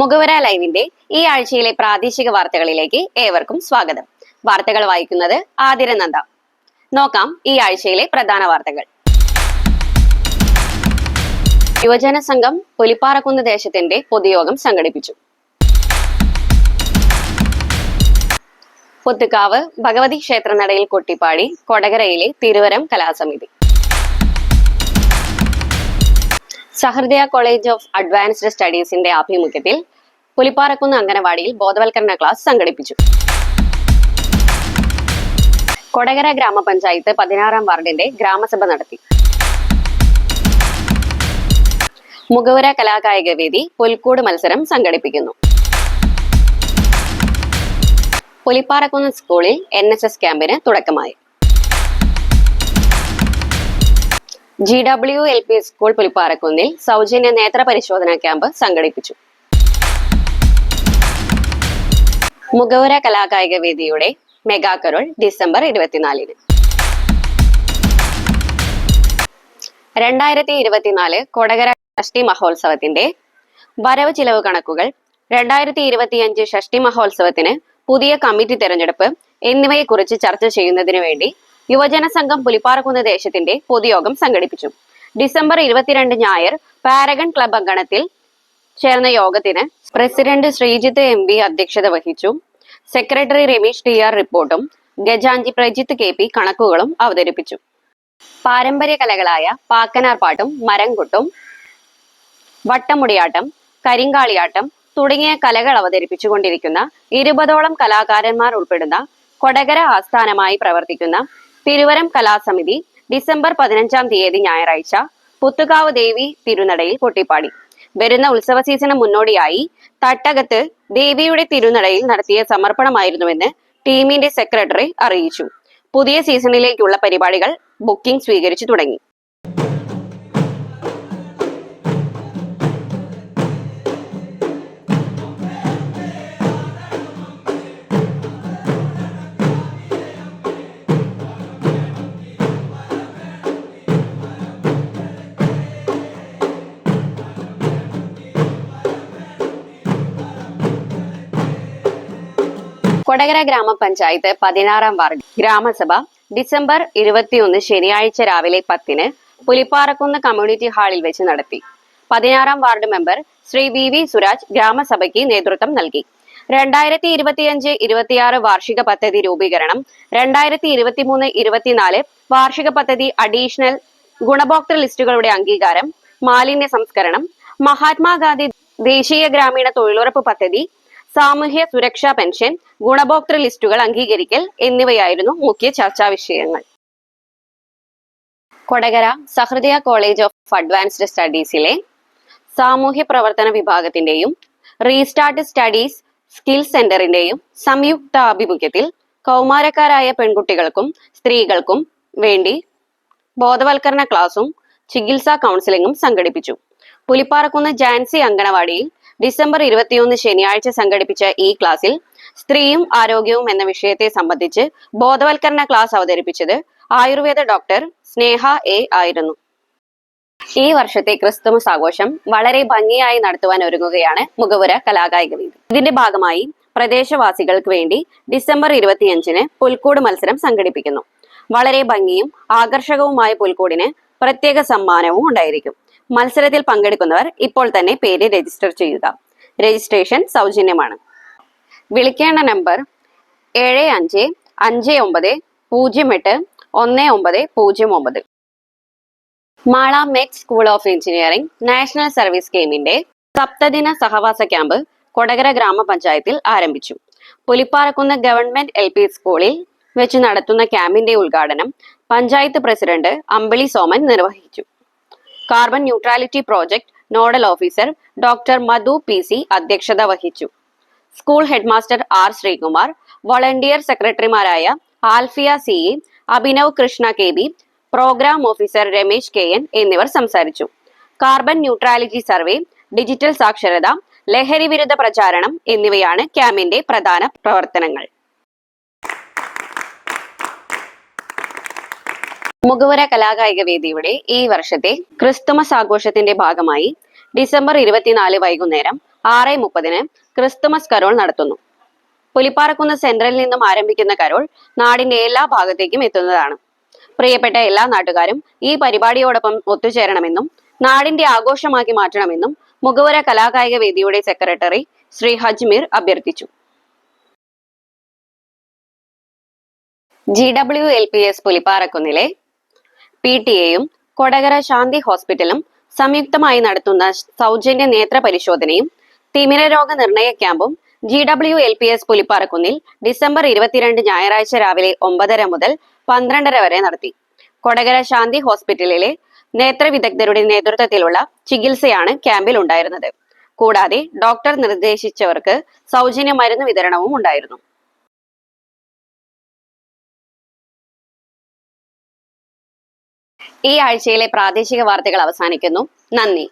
മുഖവര ലൈവിന്റെ ഈ ആഴ്ചയിലെ പ്രാദേശിക വാർത്തകളിലേക്ക് ഏവർക്കും സ്വാഗതം. വാർത്തകൾ വായിക്കുന്നത് ആതിര നന്ദ. നോക്കാം ഈ ആഴ്ചയിലെ പ്രധാന വാർത്തകൾ. യുവജന സംഘം പുലിപ്പാറക്കുന്ന് ദേശത്തിന്റെ പൊതുയോഗം സംഘടിപ്പിച്ചു. പുത്തുക്കാവ് ഭഗവതി ക്ഷേത്രനടയിൽ കൊട്ടിപ്പാടി കൊടകരയിലെ തിരുവരം കലാസമിതി. സഹൃദയ കോളേജ് ഓഫ് അഡ്വാൻസ്ഡ് സ്റ്റഡീസിന്റെ ആഭിമുഖ്യത്തിൽ പുലിപ്പാറക്കുന്ന് അംഗനവാടിയിൽ ബോധവൽക്കരണ ക്ലാസ് സംഘടിപ്പിച്ചു. കൊടകര ഗ്രാമപഞ്ചായത്ത് പതിനാറാം വാർഡിന്റെ ഗ്രാമസഭ നടത്തി. മുഖവര കലാകായിക വേദി പുൽക്കൂട് മത്സരം സംഘടിപ്പിക്കുന്നു. പുലിപ്പാറക്കുന്ന് സ്കൂളിൽ എൻ എസ് എസ് ക്യാമ്പിന് തുടക്കമായി. G W L P school പുലിപ്പാറക്കുന്നിൽ സൗജന്യ നേത്ര പരിശോധനാ ക്യാമ്പ് സംഘടിപ്പിച്ചു. മുഖവര കലാകായിക വേദിയുടെ മെഗാകരോൾ ഡിസംബർ ഇരുപത്തിനാലിന്. രണ്ടായിരത്തി ഇരുപത്തിനാല് കൊടകര ഷഷ്ടി മഹോത്സവത്തിന്റെ വരവ് ചിലവ് കണക്കുകൾ രണ്ടായിരത്തി ഇരുപത്തിയഞ്ച് ഷഷ്ടി മഹോത്സവത്തിന് പുതിയ കമ്മിറ്റി തെരഞ്ഞെടുപ്പ് എന്നിവയെക്കുറിച്ച് ചർച്ച ചെയ്യുന്നതിനു വേണ്ടി യുവജന സംഘം പുലിപ്പാറക്കുന്ന് ദേശത്തിന്റെ പൊതുയോഗം സംഘടിപ്പിച്ചു. ഡിസംബർ ഇരുപത്തിരണ്ട് ഞായർ പാരഗൺ ക്ലബ് അങ്കണത്തിൽ ചേർന്ന യോഗത്തിന് പ്രസിഡന്റ് ശ്രീജിത്ത് എം പി അധ്യക്ഷത വഹിച്ചു. സെക്രട്ടറി രമേശ് ടി ആർ റിപ്പോർട്ടും ഗജാഞ്ചി പ്രജിത്ത് കെ പി കണക്കുകളും അവതരിപ്പിച്ചു. പാരമ്പര്യ കലകളായ പാക്കനാർ പാട്ടും മരംകൊട്ടും വട്ടമുടിയാട്ടം കരിങ്കാളിയാട്ടം തുടങ്ങിയ കലകൾ അവതരിപ്പിച്ചുകൊണ്ടിരിക്കുന്ന ഇരുപതോളം കലാകാരന്മാർ ഉൾപ്പെടുന്ന കൊടകര ആസ്ഥാനമായി പ്രവർത്തിക്കുന്ന തിരുവരം കലാസമിതി ഡിസംബർ പതിനഞ്ചാം തീയതി ഞായറാഴ്ച പുത്തുകാവ് ദേവി തിരുനടയിൽ പൊട്ടിപ്പാടി. വരുന്ന ഉത്സവ സീസണ് മുന്നോടിയായി തട്ടകത്ത് ദേവിയുടെ തിരുനടയിൽ നടത്തിയ സമർപ്പണമായിരുന്നുവെന്ന് ടീമിന്റെ സെക്രട്ടറി അറിയിച്ചു. പുതിയ സീസണിലേക്കുള്ള പരിപാടികൾ ബുക്കിംഗ് സ്വീകരിച്ചു തുടങ്ങി. കൊടകര ഗ്രാമപഞ്ചായത്ത് പതിനാറാം വാർഡ്. ഗ്രാമസഭ ഡിസംബർ ഇരുപത്തിയൊന്ന് ശനിയാഴ്ച രാവിലെ പത്തിന് പുലിപ്പാറക്കുന്ന് കമ്മ്യൂണിറ്റി ഹാളിൽ വെച്ച് നടത്തി. പതിനാറാം ward member Shri V V Suraj ഗ്രാമസഭയ്ക്ക് നേതൃത്വം നൽകി. രണ്ടായിരത്തി ഇരുപത്തിയഞ്ച് ഇരുപത്തിയാറ് വാർഷിക പദ്ധതി രൂപീകരണം രണ്ടായിരത്തി ഇരുപത്തിമൂന്ന് ഇരുപത്തിനാല് വാർഷിക പദ്ധതി അഡീഷണൽ ഗുണഭോക്തൃ ലിസ്റ്റുകളുടെ അംഗീകാരം മാലിന്യ സംസ്കരണം മഹാത്മാഗാന്ധി ദേശീയ ഗ്രാമീണ തൊഴിലുറപ്പ് പദ്ധതി സാമൂഹ്യ സുരക്ഷാ പെൻഷൻ ഗുണഭോക്തൃ ലിസ്റ്റുകൾ അംഗീകരിക്കൽ എന്നിവയായിരുന്നു മുഖ്യ ചർച്ചാ വിഷയങ്ങൾ. Kodakara Sahrdaya college of advanced സ്റ്റഡീസിലെ സാമൂഹ്യ പ്രവർത്തന വിഭാഗത്തിന്റെയും റീസ്റ്റാർട്ട് സ്റ്റഡീസ് സ്കിൽ സെന്ററിന്റെയും സംയുക്ത ആഭിമുഖ്യത്തിൽ കൗമാരക്കാരായ പെൺകുട്ടികൾക്കും സ്ത്രീകൾക്കും വേണ്ടി ബോധവൽക്കരണ ക്ലാസും ചികിത്സാ കൗൺസിലിംഗും സംഘടിപ്പിച്ചു. പുലിപ്പാറക്കുന്ന് ജാൻസി അങ്കണവാടിയിൽ ഡിസംബർ ഇരുപത്തിയൊന്ന് ശനിയാഴ്ച സംഘടിപ്പിച്ച ഈ ക്ലാസ്സിൽ സ്ത്രീയും ആരോഗ്യവും എന്ന വിഷയത്തെ സംബന്ധിച്ച് ബോധവൽക്കരണ ക്ലാസ് അവതരിപ്പിച്ചത് ആയുർവേദ ഡോക്ടർ സ്നേഹ എ ആയിരുന്നു. ഈ വർഷത്തെ ക്രിസ്തുമസ് ആഘോഷം വളരെ ഭംഗിയായി നടത്തുവാൻ ഒരുങ്ങുകയാണ് മുഖപുര കലാകായിക വേദി ഇതിന്റെ ഭാഗമായി പ്രദേശവാസികൾക്ക് വേണ്ടി ഡിസംബർ ഇരുപത്തിയഞ്ചിന് പുൽക്കൂട് മത്സരം സംഘടിപ്പിക്കുന്നു. വളരെ ഭംഗിയും ആകർഷകവുമായ പുൽക്കൂടിന് പ്രത്യേക സമ്മാനവും ഉണ്ടായിരിക്കും. മത്സരത്തിൽ പങ്കെടുക്കുന്നവർ ഇപ്പോൾ തന്നെ പേര് രജിസ്റ്റർ ചെയ്യുക. രജിസ്ട്രേഷൻ സൗജന്യമാണ്. വിളിക്കേണ്ട നമ്പർ ഏഴ് അഞ്ച് അഞ്ച് ഒമ്പത് പൂജ്യം എട്ട് ഒന്ന് ഒമ്പത് പൂജ്യം ഒമ്പത്. Mala MET school of engineering national service സ്കീമിന്റെ സപ്തദിന സഹവാസ ക്യാമ്പ് കൊടകര ഗ്രാമപഞ്ചായത്തിൽ ആരംഭിച്ചു. പുലിപ്പാറക്കുന്ന് ഗവൺമെന്റ് എൽ സ്കൂളിൽ വെച്ച് നടത്തുന്ന ക്യാമ്പിന്റെ ഉദ്ഘാടനം പഞ്ചായത്ത് പ്രസിഡന്റ് അമ്പിളി സോമൻ നിർവഹിച്ചു. Carbon neutrality project nodal officer doctor Madhu P C അധ്യക്ഷത വഹിച്ചു. School headmaster R Sreekumar volunteer സെക്രട്ടറിമാരായ Alfiya C E Abhinav Krishna K B programme officer Ramesh K N എന്നിവർ സംസാരിച്ചു. കാർബൺ ന്യൂട്രാലിറ്റി സർവേ ഡിജിറ്റൽ സാക്ഷരത ലഹരി വിരുദ്ധ പ്രചാരണം എന്നിവയാണ് ക്യാമ്പിന്റെ പ്രധാന പ്രവർത്തനങ്ങൾ. മുഖവര കലാകായിക വേദിയുടെ ഈ വർഷത്തെ ക്രിസ്തുമസ് ആഘോഷത്തിന്റെ ഭാഗമായി ഡിസംബർ ഇരുപത്തിനാല് വൈകുന്നേരം ആറ് മുപ്പതിന് ക്രിസ്തുമസ് കരോൾ നടത്തുന്നു. പുലിപ്പാറക്കുന്ന് സെൻട്രലിൽ നിന്നും ആരംഭിക്കുന്ന കരോൾ നാടിന്റെ എല്ലാ ഭാഗത്തേക്കും എത്തുന്നതാണ്. പ്രിയപ്പെട്ട എല്ലാ നാട്ടുകാരും ഈ പരിപാടിയോടൊപ്പം ഒത്തുചേരണമെന്നും നാടിന്റെ ആഘോഷമാക്കി മാറ്റണമെന്നും മുഖവര കലാകായിക വേദിയുടെ സെക്രട്ടറി ശ്രീ ഹജ്മീർ അഭ്യർത്ഥിച്ചു. G W L P S പുലിപ്പാറക്കുന്നിലെ P T എയും കൊടകര ശാന്തി ഹോസ്പിറ്റലും സംയുക്തമായി നടത്തുന്ന സൗജന്യ നേത്ര പരിശോധനയും തിമിര രോഗ നിർണയ ക്യാമ്പും G W L P S പുലിപ്പാറക്കുന്നിൽ December ഇരുപത്തിരണ്ട് ഞായറാഴ്ച രാവിലെ ഒമ്പതര മുതൽ പന്ത്രണ്ടര വരെ നടത്തി. കൊടകര ശാന്തി ഹോസ്പിറ്റലിലെ നേത്ര വിദഗ്ധരുടെ നേതൃത്വത്തിലുള്ള ചികിത്സയാണ് ക്യാമ്പിൽ ഉണ്ടായിരുന്നത് കൂടാതെ ഡോക്ടർ നിർദ്ദേശിച്ചവർക്ക് സൗജന്യ മരുന്ന് വിതരണവും ഉണ്ടായിരുന്നു. ഈ ആഴ്ചയിലെ പ്രാദേശിക വാർത്തകൾ അവസാനിക്കുന്നു. നന്ദി.